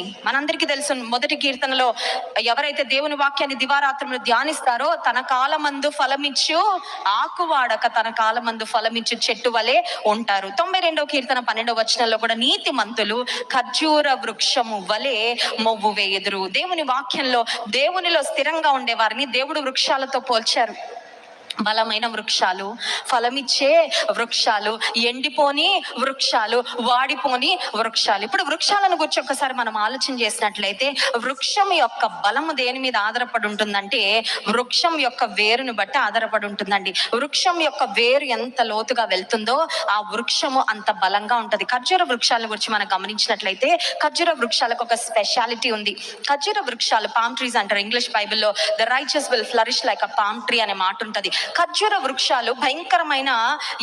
మనందరికీ తెలుసు మొదటి కీర్తనలో ఎవరైతే దేవుని వాక్యాన్ని దివారాత్రములు ధ్యానిస్తారో తన కాలమందు ఫలమిచ్చు ఆకువాడక తన కాలమందు ఫలమిచ్చు చెట్టు వలె ఉంటారు. తొంభై రెండవ కీర్తన పన్నెండవ వచనంలో కూడా నీతి మంతులు ఖర్జూర వృక్షము వలె మొవ్వు వేయుదురు. దేవుని వాక్యంలో దేవునిలో స్థిరంగా ఉండే వారిని దేవుడు వృక్షాలతో పోల్చారు. బలమైన వృక్షాలు ఫలమిచ్చే వృక్షాలు ఎండిపోని వృక్షాలు వాడిపోని వృక్షాలు. ఇప్పుడు వృక్షాలను గురించి ఒక్కసారి మనం ఆలోచన చేసినట్లయితే వృక్షం యొక్క బలము దేని మీద ఆధారపడి ఉంటుందంటే వృక్షం యొక్క వేరును బట్టి ఆధారపడి ఉంటుందండి. వృక్షం యొక్క వేరు ఎంత లోతుగా వెళ్తుందో ఆ వృక్షము అంత బలంగా ఉంటుంది. ఖర్జూర వృక్షాల గురించి మనం గమనించినట్లయితే ఖర్జూర వృక్షాలకు ఒక స్పెషాలిటీ ఉంది. ఖర్జూర వృక్షాలు పామ్ ట్రీస్ అంటారు ఇంగ్లీష్ బైబిల్లో the righteous will flourish like a palm tree అనే మాట ఉంటుంది. ఖర్జూర వృక్షాలు భయంకరమైన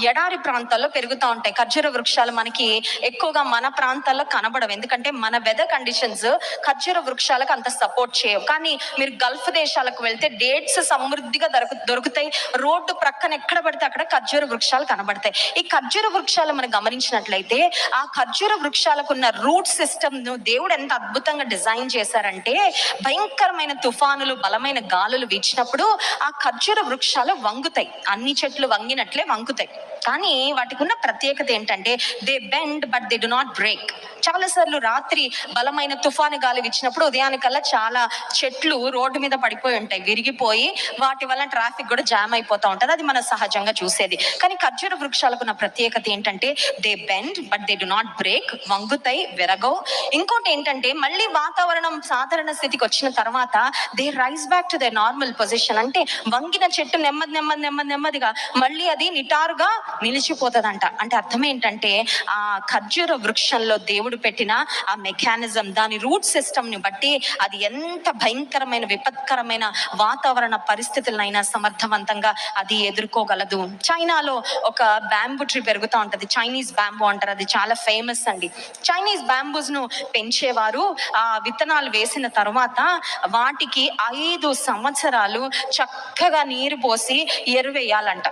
ఎడారి ప్రాంతాల్లో పెరుగుతూ ఉంటాయి. ఖర్జూర వృక్షాలు మనకి ఎక్కువగా మన ప్రాంతాల్లో కనబడవు. ఎందుకంటే మన వెదర్ కండిషన్స్ ఖర్జూర వృక్షాలకు అంత సపోర్ట్ చేయవు. కానీ మీరు గల్ఫ్ దేశాలకు వెళ్తే డేట్స్ సమృద్ధిగా దొరుకు దొరుకుతాయి. రోడ్డు ప్రక్కన ఎక్కడ పడితే అక్కడ ఖర్జూర వృక్షాలు కనబడతాయి. ఈ ఖర్జూర వృక్షాలు మనం గమనించినట్లయితే ఆ ఖర్జూర వృక్షాలకు ఉన్న రూట్ సిస్టమ్ను దేవుడు ఎంత అద్భుతంగా డిజైన్ చేశారంటే భయంకరమైన తుఫానులు బలమైన గాలులు వీచినప్పుడు ఆ ఖర్జూర వృక్షాలు వంగుతాయి. అన్ని చెట్లు వంగినట్లే వంగుతాయి. కానీ వాటికి ఉన్న ప్రత్యేకత ఏంటంటే they bend but they do not break చాలా సార్లు రాత్రి బలమైన తుఫాను గాలి ఇచ్చినప్పుడు ఉదయానికల్లా చాలా చెట్లు రోడ్డు మీద పడిపోయి ఉంటాయి. విరిగిపోయి వాటి వల్ల ట్రాఫిక్ కూడా జామ్ అయిపోతూ ఉంటుంది. అది మనం సహజంగా చూసేది. కానీ ఖర్జూర వృక్షాలకు ఉన్న ప్రత్యేకత ఏంటంటే they bend but they do not break వంగుతాయి విరగవు. ఇంకోటి ఏంటంటే మళ్ళీ వాతావరణం సాధారణ స్థితికి వచ్చిన తర్వాత they rise back to the normal position అంటే వంగిన చెట్టు నెమ్మది నెమ్మది నెమ్మది నెమ్మదిగా మళ్ళీ అది నిటారుగా నిలిచిపోతుందంట. అంటే అర్థం ఏంటంటే ఆ ఖర్జూర వృక్షంలో దేవుడు పెట్టిన ఆ మెకానిజం దాని రూట్ సిస్టమ్ని బట్టి అది ఎంత భయంకరమైన విపత్కరమైన వాతావరణ పరిస్థితులనైనా సమర్థవంతంగా అది ఎదుర్కోగలదు. చైనాలో ఒక బ్యాంబూ ట్రీ పెరుగుతూ ఉంటుంది. చైనీస్ బ్యాంబూ అంటారు. అది చాలా ఫేమస్ అండి. చైనీస్ బ్యాంబూస్ను పెంచేవారు ఆ విత్తనాలు వేసిన తర్వాత వాటికి ఐదు సంవత్సరాలు చక్కగా నీరు పోసి ఎరువేయాలంట.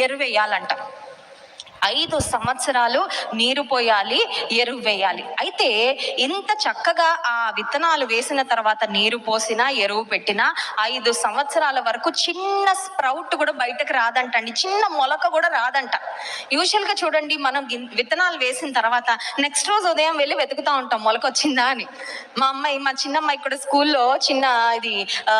ఎరువేయాలంట. ఐదు సంవత్సరాలు నీరు పోయాలి ఎరువు వేయాలి. అయితే ఇంత చక్కగా ఆ విత్తనాలు వేసిన తర్వాత నీరు పోసినా ఎరువు పెట్టినా ఐదు సంవత్సరాల వరకు చిన్న స్ప్రౌట్ కూడా బయటకు రాదంటండి. చిన్న మొలక కూడా రాదంట. యూజువల్గా చూడండి మనం విత్తనాలు వేసిన తర్వాత నెక్స్ట్ రోజు ఉదయం వెళ్ళి వెతుకుతా ఉంటాం మొలక వచ్చిందా అని. మా అమ్మాయి మా చిన్నమ్మాయి కూడా స్కూల్లో చిన్న ఇది ఆ,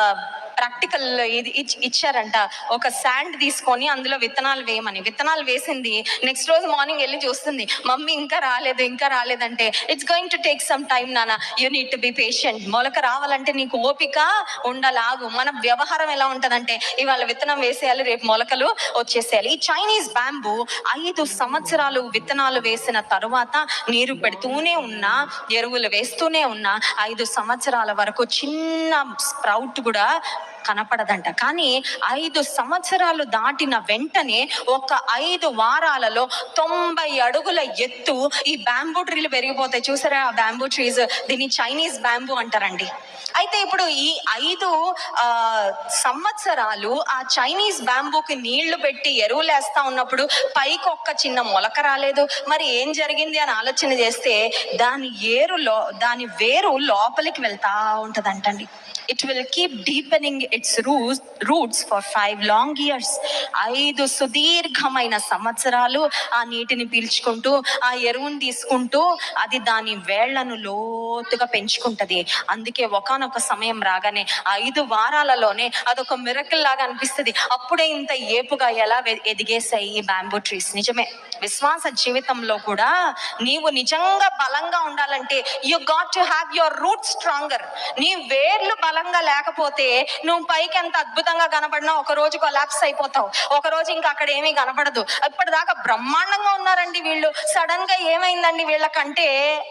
ప్రాక్టికల్ ఇది ఇచ్- ఇచ్చారంట. ఒక శాండ్ తీసుకొని అందులో విత్తనాలు వేయమని. విత్తనాలు వేసింది. నెక్స్ట్ రోజు మార్నింగ్ వెళ్ళి చూస్తుంది. మమ్మీ ఇంకా రాలేదు ఇంకా రాలేదంటే it's going to take some time నాన్న. You need to be patient మొలక రావాలంటే నీకు ఓపిక ఉండాలాగు. మన వ్యవహారం ఎలా ఉంటదంటే ఇవాళ విత్తనం వేసేయాలి రేపు మొలకలు వచ్చేసేయాలి. ఈ చైనీస్ బ్యాంబూ ఐదు సంవత్సరాలు విత్తనాలు వేసిన తరువాత నీరు పెడుతూనే ఉన్నా ఎరువులు వేస్తూనే ఉన్నా ఐదు సంవత్సరాల వరకు చిన్న స్ప్రౌట్ కూడా కనపడదంట. కానీ ఐదు సంవత్సరాలు దాటిన వెంటనే ఒక ఐదు వారాలలో తొంభై అడుగుల ఎత్తు ఈ బ్యాంబూ ట్రీలు పెరిగిపోతాయి. చూసారా? ఆ బ్యాంబూ ట్రీస్ దీన్ని చైనీస్ బ్యాంబూ అంటారండి. అయితే ఇప్పుడు ఈ ఐదు సంవత్సరాలు ఆ చైనీస్ బ్యాంబూకి నీళ్ళు పెట్టి ఎరువులు వేస్తా ఉన్నప్పుడు పైకి ఒక్క చిన్న మొలక రాలేదు. మరి ఏం జరిగింది అని ఆలోచన చేస్తే దాని ఏరులో దాని వేరు లోపలికి వెళ్తా ఉంటదంటండి. It will keep deepening its roots roots for five long years ఐదు సుదీర్ఘమైన సంవత్సరాలు ఆ నీటిని పీల్చుకుంటూ ఆ ఎరువుని తీసుకుంటూ అది దాని వేళ్ళను లోతుగా పెంచుకుంటది. అందుకే ఒకానొక సమయం రాగానే ఐదు వారాలలోనే అదొక మిరకల్ లాగా అనిపిస్తుంది. అప్పుడే ఇంత ఏపుగా ఎలా ఎదిగేసాయి ఈ బ్యాంబూ ట్రీస్ నిజమే. విశ్వాస జీవితంలో కూడా నీవు నిజంగా బలంగా ఉండాలంటే you got to have your root stronger నీ వేర్లు బలంగా లేకపోతే నువ్వు పైకి ఎంత అద్భుతంగా కనబడినా ఒక రోజు కొలాప్స్ అయిపోతావు. ఒక రోజు ఇంకా అక్కడ ఏమీ కనబడదు ఇప్పటిదాకా బ్రహ్మాండంగా ఉన్నారండి వీళ్ళు. సడన్గా ఏమైందండి వీళ్ళకంటే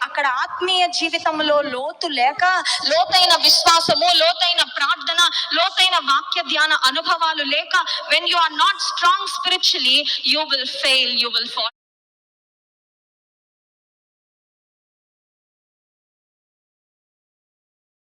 అక్కడ ఆత్మీయ జీవితంలో లోతు లేక లోతైన విశ్వాసము లోతైన ప్రార్థన లోతైన వాక్య ధ్యాన అనుభవాలు లేక when you are not strong spiritually you will fail you will